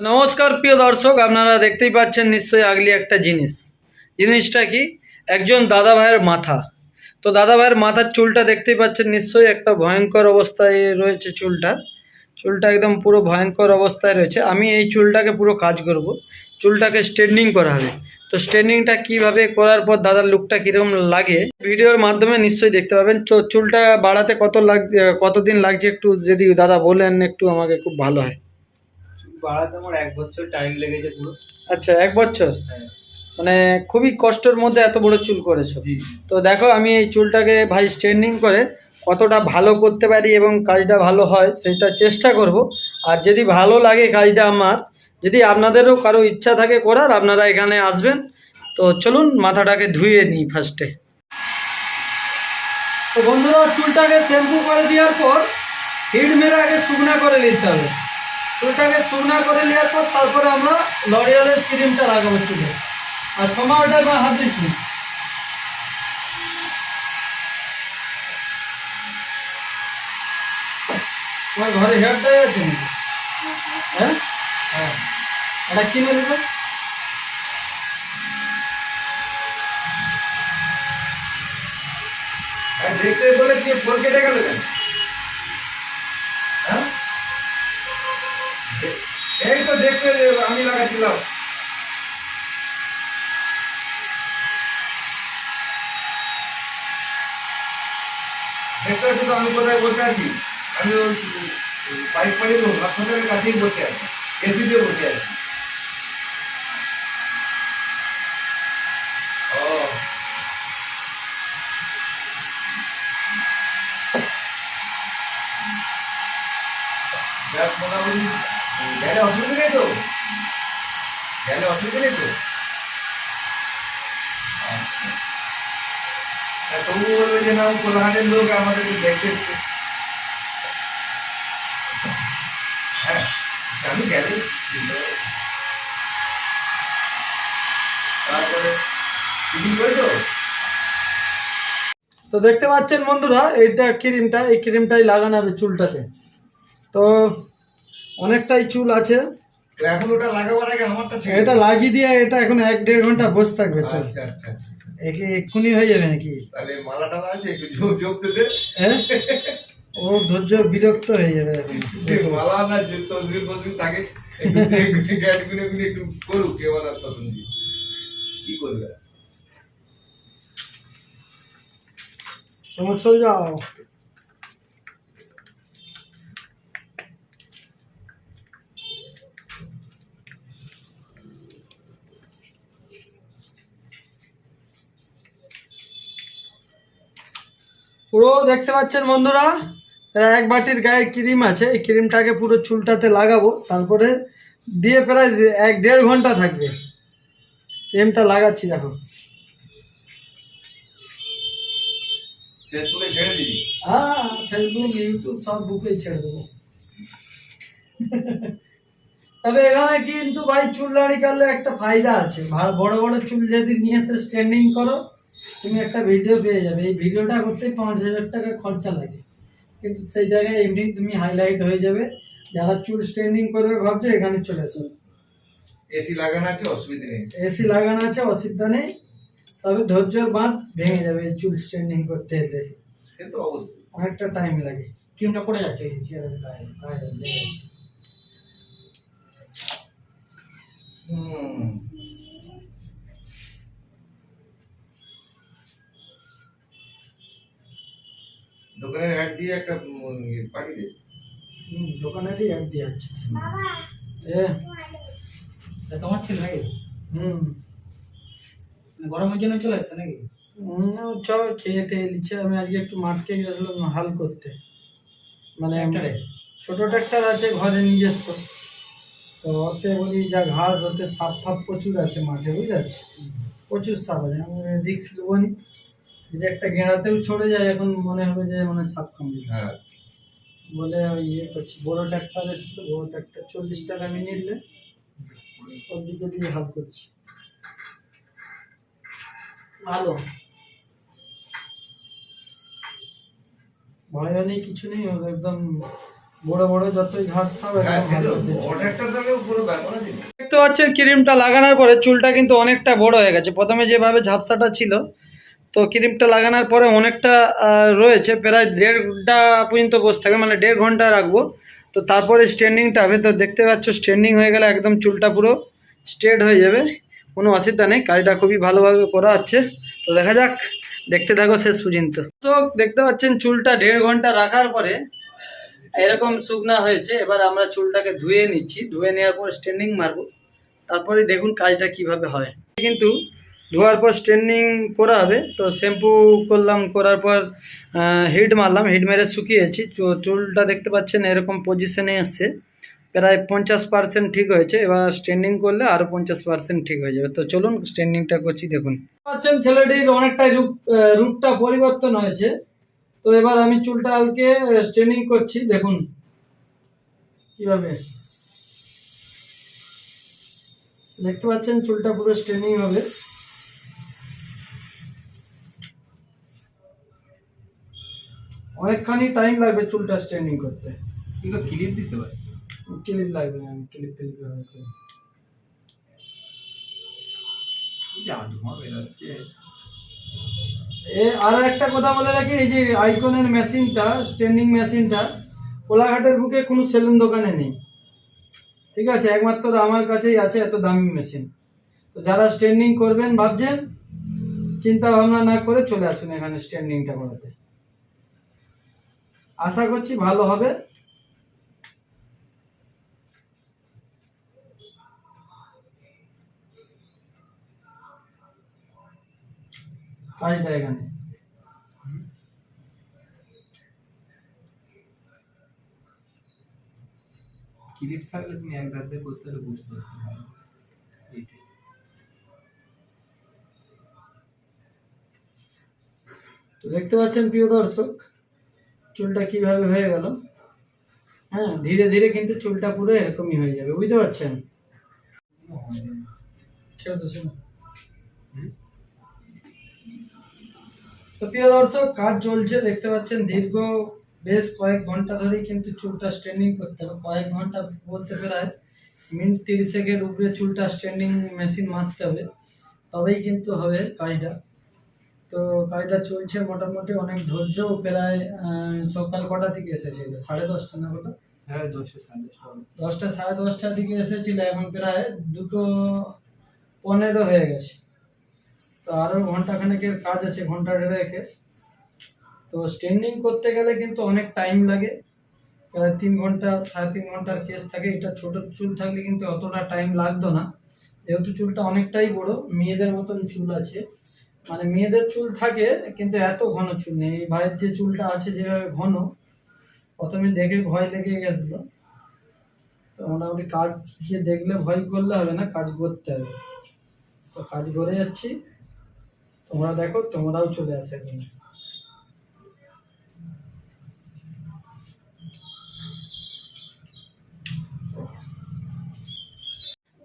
নমস্কার, প্রিয় দর্শক, আপনারা দেখতেই পাচ্ছেন নিশ্চয়ই আগলি একটা জিনিস। জিনিসটা কি? একজন দাদা ভাইয়ের মাথা। তো দাদা ভাইয়ের মাথার চুলটা দেখতেই পাচ্ছেন নিশ্চয়ই একটা ভয়ঙ্কর অবস্থায় রয়েছে চুলটা। চুলটা একদম পুরো ভয়ঙ্কর অবস্থায় রয়েছে। আমি এই চুলটাকে পুরো কাজ করব। চুলটাকে স্ট্রেটনিং করা হবে। তো স্ট্রেটনিংটা কীভাবে করার পর দাদার লুকটা কীরকম লাগে, ভিডিওর মাধ্যমে নিশ্চয়ই দেখতে পাবেন। তো চুলটা বাড়াতে কত লাগ, কতদিন লাগছে একটু যদি দাদা বলেন, একটু আমাকে খুব ভালো হয়। বাড়াতে আমার এক বছর টাইম লেগেছে পুরো। আচ্ছা এক বছর? হ্যাঁ। মানে খুবই কষ্টের মধ্যে এত বড় চুল করেছ। তো দেখো আমি এই চুলটাকে ভাই স্ট্রেন্ডিং করে কতটা ভালো করতে পারি এবং কাজটা ভালো হয় সেটা চেষ্টা করব। আর যদি ভালো লাগে কাজটা আমার যদি আপনাদেরও কারও ইচ্ছা থাকে করার আপনারা এখানে আসবেন। তো চলুন মাথাটাকে ধুয়ে নিই ফার্স্টে তো বন্ধুরা চুলটাকে শ্যাম্পু করে দেওয়ার পর হিট মেরে আগে শুকনা করে নিতে হবে। চুলটাকে শুকনা করে নেওয়ার পর তারপরে আমরা লরিয়ালের ক্রিমটা লাগাবো চুলে। আর সময়টা এবার হাত দিচ্ছি তোমার ঘরে হেয়ার ড্রাই আছে নাকি? হ্যাঁ? হ্যাঁ। এটা কিনে নেবে দেখতে বলে কি ফোন কেটে গেল কেন হ্যাঁ এ- এই তো দেখতে আমি লাগাচ্ছিলাম দেখতে পাচ্ছি তো আমি কোথায় বসে আছি? আমি ওই পাইপ পানি হাসপাতালের কাছেই বসে আছি, এসি দিয়ে বসে আছি। মোটামুটি গেলে অসুবিধা নেই তো? গেলে অসুবিধা নেই তো? আচ্ছা। তবু বলবে যে না কোলাহাটের লোক, আমাদেরকে দেখতে এসছে। হ্যাঁ আমি গেলে তারপরে টিফিন করেছ তো দেখতে পাচ্ছেন বন্ধুরা, এইটা ক্রিমটা, এই ক্রিমটাই লাগানো হবে চুলটাতে। তো অনেকটাই চুল আছে। এখন ওটা লাগাবার আগে আমারটা এটা লাগিয়ে দিয়ে এটা এখন এক দেড় ঘণ্টা বসে থাকবে তো। আচ্ছা আচ্ছা আচ্ছা। একে এক্ষুনি হয়ে যাবে নাকি? তাহলে মালা টালা আছে একটু তো হ্যাঁ ও ধৈর্য বিরক্ত হয়ে যাবে। এখন মালা না যে তসবির ফসবির থাকে একটু গ্যাট গুনে গুনে একটু করুক কে করবে? সমস্যা যাও। পুরো দেখতে পাচ্ছেন বন্ধুরা এক বাটির গায়ে ক্রিম আছে এই ক্রিমটাকে পুরো চুলটাতে লাগাবো তারপরে দিয়ে প্রায় এক দেড় ঘণ্টা থাকবে। ক্রিমটা লাগাচ্ছি দেখো। ফেসবুকে ছেড়ে দিবি? হ্যাঁ ফেসবুক ইউটিউব সব বুকেই ছেড়ে দেবো। তবে এখানে কিন্তু ভাই চুল দাড়ি কাটলে একটা ফায়দা আছে। ভা- বড় বড় চুল যদি নিয়ে এসে স্ট্যান্ডিং করো তুমি একটা ভিডিও পেয়ে যাবে। এই ভিডিওটা করতে পাঁচ হাজার টাকা খরচা লাগে। কিন্তু সেই জায়গায় এমনি তুমি হাইলাইট হয়ে যাবে। যারা চুল স্ট্যান্ডিং করবে ভাবছ এখানে চলে এসো। এসি লাগানো আছে অসুবিধা নেই। এসি লাগানো আছে অসুবিধা নেই। তবে ধৈর্যর বাঁধ ভেঙে যাবে এই চুল স্ট্যান্ডিং করতে এলে। সে তো অবশ্যই। অনেকটা টাইম লাগে। ক্রিমটা পড়ে যাচ্ছে চেয়ারের গায়ে গায়ে লেগে। হুম। দোকানের হ্যাট দিয়ে একটা ইয়ে পাঠিয়ে দে। দোকানেরই অ্যাড দিয়ে যাচ্ছে এ। তোমার ছিল নাকি? হুম। গরমের জন্য চলে আসছে নাকি? চ খেয়ে টেয়ে নিচ্ছে। আমি আজকে একটু মাঠকে গেছিলাম হাল করতে। মানে ট্রাক্টরে? ছোট ট্রাক্টর আছে ঘরে নিজস্ব। তো ওতে বলি যা ঘাস ওতে সাপ ফাপ প্রচুর আছে মাঠে বুঝতে পারছি প্রচুর সাপ আছে। আমি রিক্স নেব নি যদি একটা গেঁড়াতেও ছড়ে যায় এখন মনে হবে যে মানে সাপ কামড়েছে। হ্যাঁ। বলে ওই ইয়ে করছি বড় ট্রাক্টর এসেছিল বড় ট্রাক্টর চল্লিশ টাকা মিনিট নিলে ওর দিকে দিয়ে হাল করছি। ভালো। ভয়ও নেই কিছু নেই ওর একদম বড় বড় যতই ঘাস থাকবে হ্যাঁ দেখতে পাচ্ছেন ক্রিমটা লাগানোর পরে চুলটা কিন্তু অনেকটা বড় হয়ে গেছে। প্রথমে যেভাবে ঝাপসাটা ছিল তো ক্রিমটা লাগানোর পরে অনেকটা রয়েছে, প্রায় দেড়টা পর্যন্ত বসে থাকবে মানে দেড় ঘণ্টা রাখব। তো তারপরে স্ট্যান্ডিংটা হবে, তো দেখতে পাচ্ছ স্ট্যান্ডিং হয়ে গেলে একদম চুলটা পুরো স্ট্রেট হয়ে যাবে, কোনো অসুবিধা নেই, কাজটা খুবই ভালোভাবে করা হচ্ছে। তো দেখা যাক, দেখতে থাকো শেষ পর্যন্ত। তো দেখতে পাচ্ছেন চুলটা দেড় ঘণ্টা রাখার পরে এরকম শুকনা হয়েছে, এবার আমরা চুলটাকে ধুয়ে নিচ্ছি, ধুয়ে নেওয়ার পর স্ট্যান্ডিং মারবো। তারপরে দেখুন কাজটা কীভাবে হয়। কিন্তু ধোয়ার পর স্ট্রেনিং করা হবে। তো শ্যাম্পু করলাম, করার পর হিট মারলাম। হিট মেরে শুকিয়েছি। চুলটা দেখতে পাচ্ছেন, এরকম পজিশনে এসছে প্রায় পঞ্চাশ পার্সেন্ট ঠিক হয়েছে। এবার স্ট্যান্ডিং করলে আরও পঞ্চাশ পার্সেন্ট ঠিক হয়ে যাবে। তো চলুন স্ট্যান্ডিংটা করছি, দেখুন। পাচ্ছেন ছেলেটির অনেকটাই রূপ রূপটা পরিবর্তন হয়েছে। তো এবার আমি চুলটা আলকে স্ট্রেনিং করছি, দেখুন। কীভাবে? দেখতে পাচ্ছেন চুলটা পুরো স্ট্রেনিং হবে। অনেকখানি টাইম লাগবে চুলটা স্ট্রেনিং করতে। কিন্তু ক্লিপ দিতে পারে। ক্লিপ লাগবে না আমি ক্লিপ ধোঁয়া বেরোচ্ছে এ আর একটা কথা বলে রাখি এই যে আইকনের মেশিনটা স্ট্যান্ডিং মেশিনটা কোলাঘাটের বুকে কোনো সেলুন দোকানে নেই। ঠিক আছে একমাত্র আমার কাছেই আছে এত দামি মেশিন তো যারা স্ট্যান্ডিং করবেন ভাবছেন চিন্তা ভাবনা না করে চলে আসুন এখানে স্ট্যান্ডিংটা করাতে আশা করছি ভালো হবে। কাজটা এখানে। ক্লিপ থাকলে তুমি এক ধার দিয়ে করতে হলে বুঝতে পারতে ভালো তো দেখতে পাচ্ছেন প্রিয় দর্শক চুলটা কীভাবে হয়ে গেল? হ্যাঁ ধীরে ধীরে কিন্তু চুলটা পুরো এরকমই হয়ে যাবে, বুঝতে পারছেন। তো প্রিয় দর্শক, কাজ চলছে, দেখতে পাচ্ছেন, দীর্ঘ বেশ কয়েক ঘণ্টা ধরেই কিন্তু চুলটা স্ট্রেন্ডিং করতে হবে। কয়েক ঘণ্টা বলতে প্রায় মিনিট তিরিশেকের উপরে চুলটা স্ট্যান্ডিং মেশিন মারতে হবে, তবেই কিন্তু হবে কাজটা। তো কাজটা চলছে মোটামুটি অনেক ধৈর্য প্রায় সকাল কটা থেকে এসেছে সাড়ে দশটা না কটা? হ্যাঁ দশটা সাড়ে দশটা সাড়ে দিকে এসেছিল এখন প্রায় দুটো পনেরো হয়ে গেছে। তো আরও ঘন্টাখানেকের কাজ আছে ঘণ্টা রেখে তো স্ট্যান্ডিং করতে গেলে কিন্তু অনেক টাইম লাগে। প্রায় তিন ঘণ্টা সাড়ে তিন ঘণ্টার কেস থাকে। এটা ছোট চুল থাকলে কিন্তু অতটা টাইম লাগতো না। যেহেতু চুলটা অনেকটাই বড় মেয়েদের মতন চুল আছে। মানে মেয়েদের চুল থাকে, কিন্তু এত ঘন চুল নেই। এই ভাইয়ের যে চুলটা আছে যেভাবে ঘন, প্রথমে দেখে ভয় লেগে গেছিল। তো মোটামুটি কাজ গিয়ে দেখলে ভয় করলে হবে না, কাজ করতে হবে। তো কাজ করে যাচ্ছি। তোমরা দেখো, তোমরাও চলে আসে এখানে।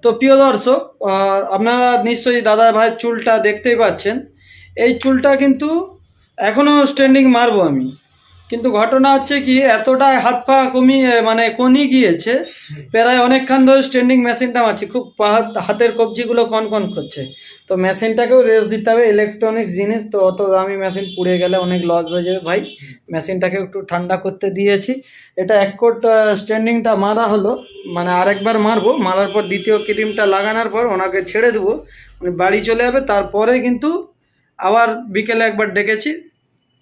তো প্রিয় দর্শক আপনারা নিশ্চয়ই দাদা ভাইয়ের চুলটা দেখতেই পাচ্ছেন। এই চুলটা কিন্তু এখনও স্ট্যান্ডিং মারবো আমি। কিন্তু ঘটনা হচ্ছে কি, এতটাই হাত পা কমিয়ে মানে কনি গিয়েছে, প্রায় অনেকক্ষণ ধরে স্ট্যান্ডিং মেশিনটা মারছি, খুব হাতের কবজিগুলো কন কন করছে। তো মেশিনটাকেও রেস্ট দিতে হবে ইলেকট্রনিক্স জিনিস, তো অত দামি মেশিন পুড়ে গেলে অনেক লস হয়ে যাবে। ভাই মেশিনটাকে একটু ঠান্ডা করতে দিয়েছি। এটা এক কোট স্ট্যান্ডিংটা মারা হলো মানে আরেকবার মারবো, মারার পর দ্বিতীয় ক্রিমটা লাগানোর পর ওনাকে ছেড়ে দেবো উনি বাড়ি চলে যাবে। তারপরে কিন্তু আবার বিকেলে একবার ডেকেছি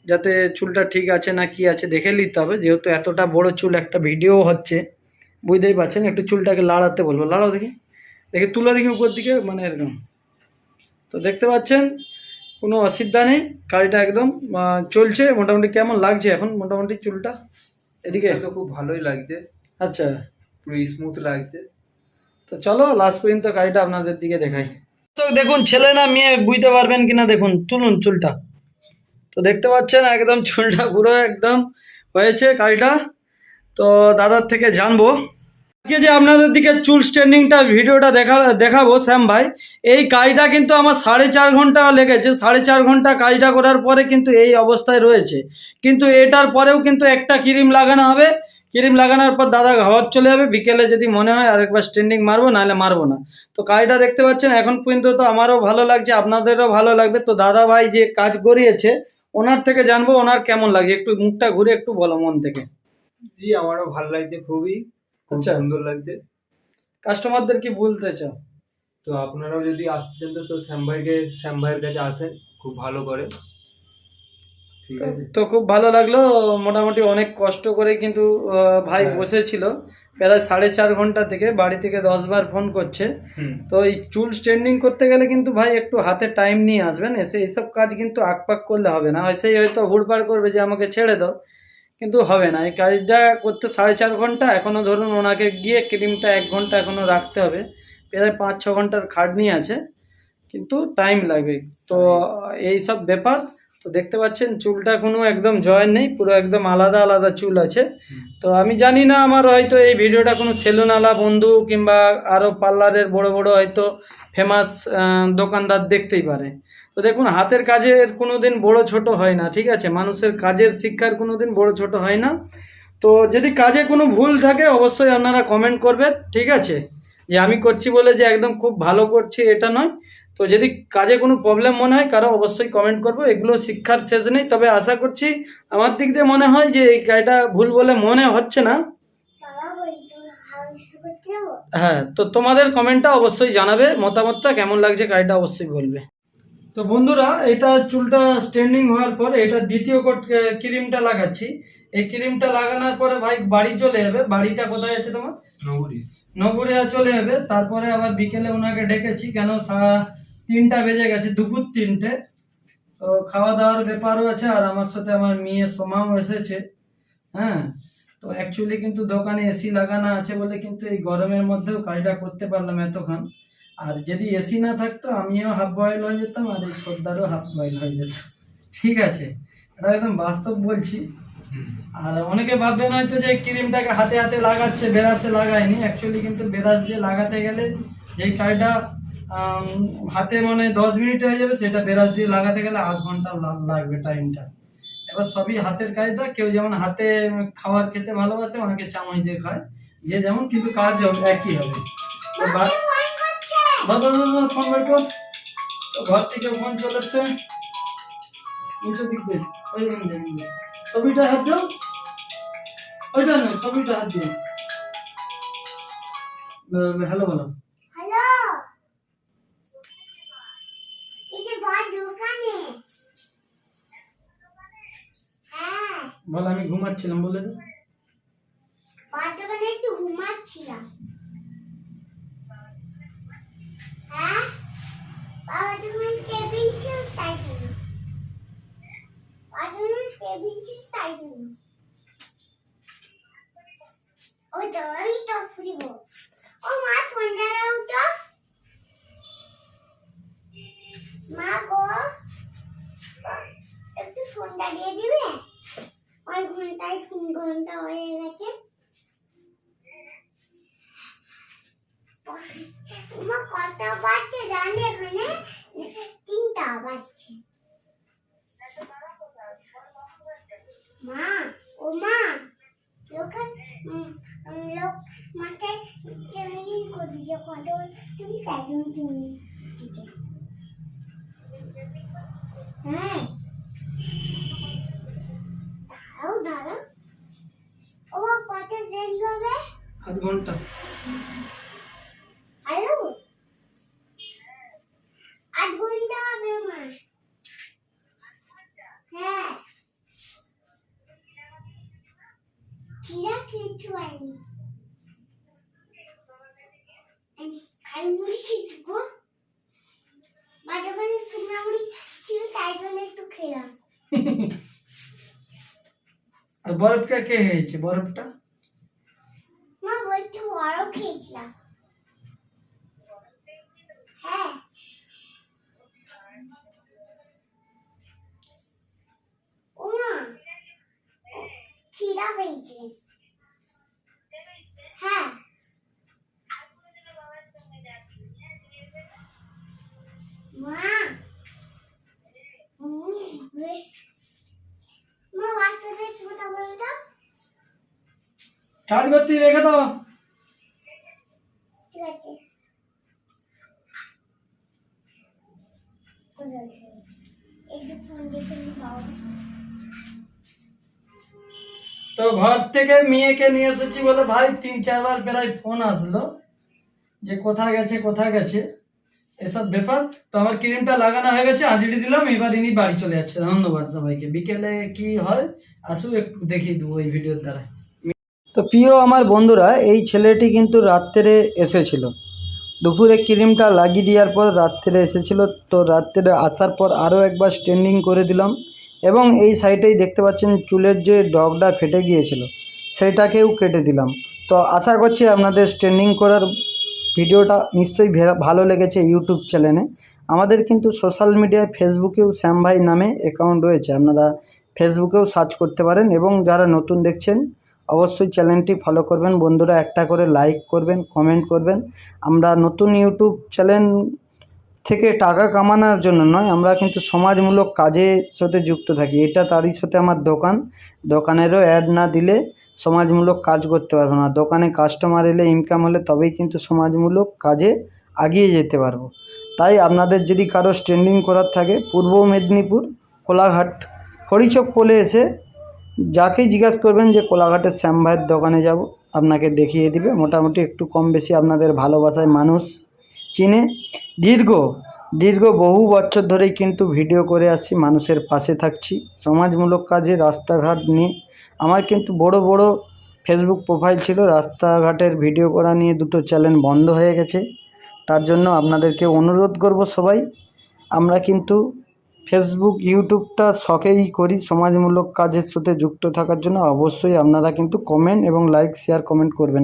যাতে চুলটা ঠিক আছে না কি আছে দেখে নিতে হবে। যেহেতু এতটা বড় চুল একটা ভিডিও হচ্ছে বুঝতেই পারছেন? একটু চুলটাকে লাড়াতে বলব। লাড়াও দেখি। দেখি তুলে দেখি উপর দিকে মানে এরকম। তো দেখতে পাচ্ছেন কোনো অসুবিধা নেই কাজটা একদম চলছে মোটামুটি কেমন লাগছে এখন মোটামুটি চুলটা? এদিকে? তো খুব ভালোই লাগছে। আচ্ছা। পুরো স্মুথ লাগছে। তো চলো লাস্ট পর্যন্ত কাজটা আপনাদের দিকে দেখাই। তো দেখুন ছেলে না মেয়ে বুঝতে পারবেন কিনা দেখুন তুলুন চুলটা। তো দেখতে পাচ্ছেন একদম চুলটা পুরো একদম হয়েছে কাজটা তো দাদার থেকে জানব। আজকে যে আপনাদের দিকে চুল স্ট্যান্ডিংটা ভিডিওটা দেখা, দেখাবো শ্যাম ভাই, এই কাজটা কিন্তু আমার সাড়ে চার ঘণ্টা লেগেছে। সাড়ে চার ঘণ্টা কাজটা করার পরে কিন্তু এই অবস্থায় রয়েছে। কিন্তু এটার পরেও কিন্তু একটা ক্রিম লাগানো হবে। ক্রিম লাগানোর পর দাদা ঘর চলে যাবে। বিকেলে যদি মনে হয় আরেকবার স্ট্যান্ডিং মারবো, নাহলে মারবো না। তো কাজটা দেখতে পাচ্ছেন, এখন পর্যন্ত তো আমারও ভালো লাগছে, আপনাদেরও ভালো লাগবে। তো দাদা ভাই যে কাজ করিয়েছে ওনার থেকে জানব ওনার কেমন লাগছে? একটু মুখটা ঘুরে একটু বলো মন থেকে। জি আমারও ভালো লাগছে খুবই। খুব আচ্ছা। সুন্দর লাগছে। কাস্টমারদের কি বলতে চাও? তো আপনারাও যদি আসতেন তো তো শ্যাম ভাইকে শ্যাম ভাইয়ের কাছে আসেন খুব ভালো করে। ঠিক তো- আছে? তো খুব ভালো লাগল মোটামুটি অনেক কষ্ট করে কিন্তু আহ, ভাই হ্যাঁ। বসেছিল। প্রায় সাড়ে চার ঘণ্টা থেকে বাড়ি থেকে দশ বার ফোন করছে। তো এই চুল স্ট্রেন্ডিং করতে গেলে কিন্তু ভাই একটু হাতে টাইম নিয়ে আসবেন। এসে এইসব কাজ কিন্তু আকপাক করলে হবে না। সেই হয়তো হুড়পাড় করবে যে আমাকে ছেড়ে দাও। কিন্তু হবে না। এই কাজটা করতে সাড়ে চার ঘণ্টা। এখনও ধরুন ওনাকে গিয়ে ক্রিমটা এক ঘণ্টা এখনও রাখতে হবে। প্রায় পাঁচ ছ ঘণ্টার খাটনি আছে। কিন্তু টাইম লাগবে। তো এই সব ব্যাপার। তো দেখতে পাচ্ছেন চুলটা কোনো একদম জয়েন নেই, পুরো একদম আলাদা আলাদা চুল আছে। তো আমি জানি না আমার হয়তো এই ভিডিওটা কোনো সেলুনওয়ালা বন্ধু কিংবা আরও পার্লারের বড় বড় হয়তো ফেমাস দোকানদার দেখতেই পারে। তো দেখুন, হাতের কাজের কোনো দিন বড় ছোটো হয় না, ঠিক আছে? মানুষের কাজের শিক্ষার কোনো দিন বড় ছোটো হয় না। তো যদি কাজে কোনো ভুল থাকে, অবশ্যই আপনারা কমেন্ট করবেন, ঠিক আছে? যে আমি করছি বলে যে একদম খুব ভালো করছি, এটা নয়। তো যদি কাজে কোনো প্রবলেম মনে হয় কারও অবশ্যই কমেন্ট করব। এগুলো শিক্ষার শেষ নেই তবে আশা করছি আমার দিক দিয়ে মনে হয় যে এই কাজটা ভুল বলে মনে হচ্ছে না। বাবা বলছো হাউস করতে যাব হ্যাঁ তো তোমাদের কমেন্টটা অবশ্যই জানাবে মতামতটা কেমন লাগছে কাজটা অবশ্যই বলবে। তো বন্ধুরা এটা চুলটা স্ট্যান্ডিং হওয়ার পর এটা দ্বিতীয় কোট ক্রিমটা লাগাচ্ছি। এই ক্রিমটা লাগানোর পরে ভাই বাড়ি চলে যাবে। বাড়িটা কোথায় আছে তোমার? নগরী। নগরিয়া চলে যাবে। তারপরে আবার বিকেলে ওনাকে ডেকেছি, কেন সাড়ে তিনটা বেজে গেছে, দুপুর তিনটে। তো খাওয়া দাওয়ার ব্যাপারও আছে, আর আমার সাথে আমার মেয়ে সোমাও এসেছে হ্যাঁ। তো অ্যাকচুয়ালি কিন্তু দোকানে এসি লাগানো আছে বলে কিন্তু এই গরমের মধ্যেও কাজটা করতে পারলাম এতক্ষণ। আর যদি এসি না থাকতো, আমিও হাফ বয়েল হয়ে যেতাম, আর এই খদ্দারও হাফ বয়েল হয়ে যেত। ঠিক আছে, এটা একদম বাস্তব বলছি। আর অনেকে ভাববেন হয়তো যে ক্রিমটাকে হাতে হাতে লাগাচ্ছে বেরাসে লাগায়নি। অ্যাকচুয়ালি কিন্তু বেরাস দিয়ে লাগাতে গেলে যেই কাজটা হাতে মানে দশ মিনিট হয়ে যাবে সেটা বেরাস দিয়ে লাগাতে গেলে আধ ঘণ্টা লাগবে টাইমটা এবার সবই হাতের কাজ কাজটা কেউ যেমন হাতে খাবার খেতে ভালোবাসে অনেকে চামচ দিয়ে খায়। যে যেমন কিন্তু কাজ হবে- একই হবে। ফোন বের কর। ঘর থেকে ফোন চলে এসছে। নিচে দিক দিয়ে। ওই দিয়ে, দিয়ে। ছবিটা হাত দাও। ওইটা নয় ছবিটা হাত দিয়ে হ্যালো বলো। হ্যালো যে বড় দোকানে। হ্যাঁ। বলো আমি ঘুমাচ্ছিলাম বলে দাও বড় দোকানে একটু ঘুমাচ্ছিলাম। হ্যাঁ? বাবা তুমি টেবিল ছিল তাই জন্য বাবা ছিল তাই জন্য ও তো ফুরিব ও মা সন্ধ্যা রাউটা মা গো একটু সন্ধ্যা দিয়ে দিবে ওই ঘন্টায় তিন ঘণ্টা হয়ে গেছে মা কটা বাজছে জানি এখানে তিনটা বাজছে মা ও মা লোক উম, উম, লোক মাথায় চেয়ে করে যে কত তুমি কেমন তুমি দিতে হ্যাঁ দাঁড়াও দাঁড়াও ও কত দেরি হবে আধ ঘণ্টা হ্যালো আধ ঘণ্টা হবে মা হ্যাঁ কিরা কিছু হয়নি এই খাই মুড়ি খেটুকো মাঝে মাঝে শুকনা মুড়ি ছিল তাই জন্য একটু খেলাম আর বরফটা কে হয়েছে? বরফটা? কাজ করতে রেখে দাও। ঠিক আছে তো ঘর থেকে মেয়েকে নিয়ে এসেছি বলে ভাই, তিন চারবার প্রায় ফোন আসলো যে কোথায় গেছে কোথায় গেছে? এসব ব্যাপার। তো আমার ক্রিমটা লাগানো হয়ে গেছে হাজিরি দিলাম, এবার ইনি বাড়ি চলে যাচ্ছে। ধন্যবাদ সবাইকে। বিকেলে কি হয়, আসুক, একটু দেখিয়ে দেবো এই ভিডিওর দ্বারা। তো প্রিয় আমার বন্ধুরা, এই ছেলেটি কিন্তু রাত্রে এসেছিল। দুপুরে ক্রিমটা লাগিয়ে দেওয়ার পর রাত্রে এসেছিল। তো রাত্রে আসার পর আরও একবার স্ট্যান্ডিং করে দিলাম এবং এই সাইডেই দেখতে পাচ্ছেন চুলের যে ডগটা ফেটে গিয়েছিল, সেটাকেও কেটে দিলাম। তো আশা করছি আপনাদের স্ট্যান্ডিং করার ভিডিওটা নিশ্চয়ই ভালো লেগেছে ইউটিউব চ্যানেলে। আমাদের কিন্তু সোশ্যাল মিডিয়ায় ফেসবুকেও শ্যাম ভাই নামে অ্যাকাউন্ট রয়েছে। আপনারা ফেসবুকেও সার্চ করতে পারেন এবং যারা নতুন দেখছেন, অবশ্যই চ্যানেলটি ফলো করবেন। বন্ধুরা, একটা করে লাইক করবেন কমেন্ট করবেন। আমরা নতুন ইউটিউব চ্যানেল থেকে টাকা কামানোর জন্য নয়, আমরা কিন্তু সমাজমূলক কাজের সাথে যুক্ত থাকি। এটা তারই সাথে আমার দোকান। দোকানেরও অ্যাড না দিলে সমাজমূলক কাজ করতে পারব না। দোকানে কাস্টমার এলে ইনকাম হলে তবেই কিন্তু সমাজমূলক কাজে এগিয়ে যেতে পারব। তাই আপনাদের যদি কারও স্ট্যান্ডিং করার থাকে, পূর্ব মেদিনীপুর কোলাঘাট হরিচক পোলে এসে যাকেই জিজ্ঞাসা করবেন যে কোলাঘাটের শ্যাম ভাইয়ের দোকানে যাব, আপনাকে দেখিয়ে দিবে। মোটামুটি একটু কম বেশি আপনাদের ভালোবাসায় মানুষ চিনে। দীর্ঘ দীর্ঘ বহু বছর ধরেই কিন্তু ভিডিও করে আসছি, মানুষের পাশে থাকছি। সমাজমূলক কাজে রাস্তাঘাট নিয়ে আমার কিন্তু বড় বড় ফেসবুক প্রোফাইল ছিল, রাস্তাঘাটের ভিডিও করা নিয়ে দুটো চ্যানেল বন্ধ হয়ে গেছে। তার জন্য আপনাদেরকে অনুরোধ করব সবাই, আমরা কিন্তু ফেসবুক ইউটিউবটা শখেই করি সমাজমূলক কাজের সাথে যুক্ত থাকার জন্য। অবশ্যই আপনারা কিন্তু কমেন্ট এবং লাইক শেয়ার কমেন্ট করবেন